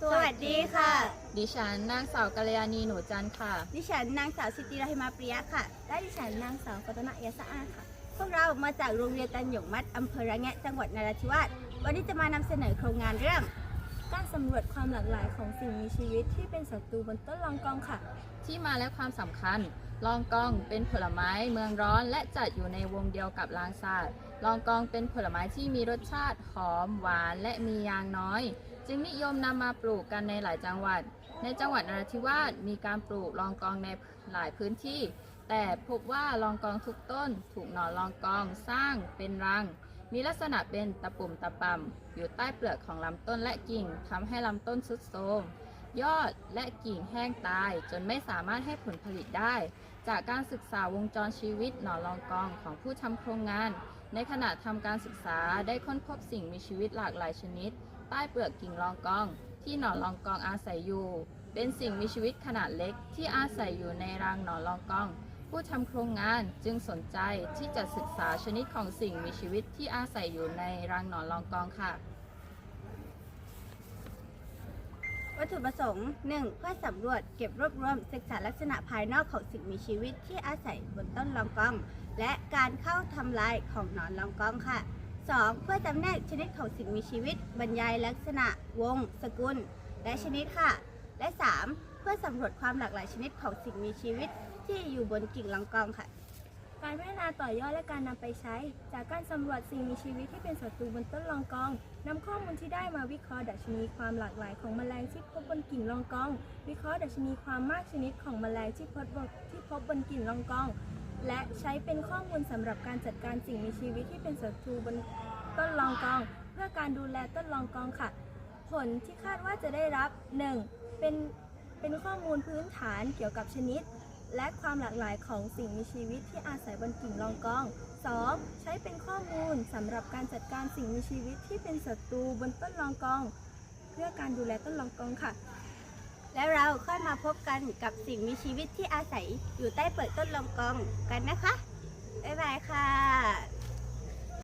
สวัสดีค่ะ ดิฉันนางสาวกัลยาณีหนูจันทร์ค่ะ ดิฉันนางสาวสิติราหิมาปริยะค่ะ และดิฉันนางสาวกัตนะเอียสะอาดค่ะ พวกเรามาจากโรงเรียนตันหยงมัดอำเภอระแงะจังหวัดนราธิวาส วันนี้จะมานำเสนอโครงงานเรื่อง การสำรวจความหลากหลายของสิ่งมีชีวิตที่เป็นศัตรูบนต้นลองกองค่ะ ที่มาและความสำคัญ ลองกองเป็นผลไม้เมืองร้อน และจัดอยู่ในวงเดียวกับลางซาดลองกองเป็นผลไม้ที่มีรสชาติหอมหวานและมียางน้อย จึงนิยมนำมาปลูกกันในหลายจังหวัด ในจังหวัดนราธิวาสมีการปลูกลองกองในหลายพื้นที่ แต่พบว่าลองกองทุกต้น ถูกหนอนลองกองสร้างเป็นรัง มีลักษณะเป็นตะปุ่มตะปำอยู่ใต้เปลือกของลำต้นและกิ่งทำให้ลำต้นทรุดโทรมยอดและกิ่งแห้งตายจนไม่สามารถให้ผลผลิตได้ จากการศึกษาวงจรชีวิตหนอนรองกองของผู้ทำโครงงาน ในขณะทำการศึกษาได้ค้นพบสิ่งมีชีวิตหลากหลายชนิด ใต้เปลือกกิ่งรองกอง ที่หนอนรองกองอาศัยอยู่ เป็นสิ่งมีชีวิตขนาดเล็กที่อาศัยอยู่ในรังหนอนรองกอง ผู้ทำโครงงานจึงสนใจที่จะศึกษาชนิดของสิ่งมีชีวิตที่อาศัยอยู่ในรังหนอนรองกองค่ะ วัตถุประสงค์ 1. เพื่อสำรวจเก็บรวบรวมศึกษาลักษณะภายนอกของสิ่งมีชีวิตที่อาศัยบนต้นลองกอง และการเข้าทำลายของหนอนลองกองค่ะ 2. เพื่อจำแนกชนิดของสิ่งมีชีวิต บรรยายลักษณะ วง สกุล และชนิดค่ะ และ 3. เพื่อสำรวจความหลากหลายชนิดของสิ่งมีชีวิต ที่อยู่บนกิ่งลองกองค่ะ การพัฒนาต่อยอดและการนำไปใช้ จากการสำรวจสิ่งมีชีวิตที่เป็นศัตรูบนต้นลองกองนำข้อมูลที่ได้มาวิเคราะห์ดัชนีความหลากหลายของแมลงที่พบบนกิ่งลองกอง วิเคราะห์ดัชนีความมากชนิดของแมลงที่พบบนที่พบบนกิ่งลองกอง และใช้เป็นข้อมูลสำหรับการจัดการสิ่งมีชีวิตที่เป็นศัตรูบนต้นลองกอง เพื่อการดูแลต้นลองกองค่ะ ผลที่คาดว่าจะได้รับ 1. เป็นเป็นข้อมูลพื้นฐานเกี่ยวกับชนิด และความหลากหลายของสิ่งมีชีวิตที่อาศัยบนกิ่งรองกอง 2. ใช้เป็นข้อมูลสำหรับการจัดการสิ่งมีชีวิตที่เป็นศัตรูบนต้นรองกอง เพื่อการดูแลต้นรองกองค่ะ และเราค่อยมาพบกันกับสิ่งมีชีวิตที่อาศัยอยู่ใต้เปลือกต้นลองกองกันนะคะ บ๊ายบายค่ะ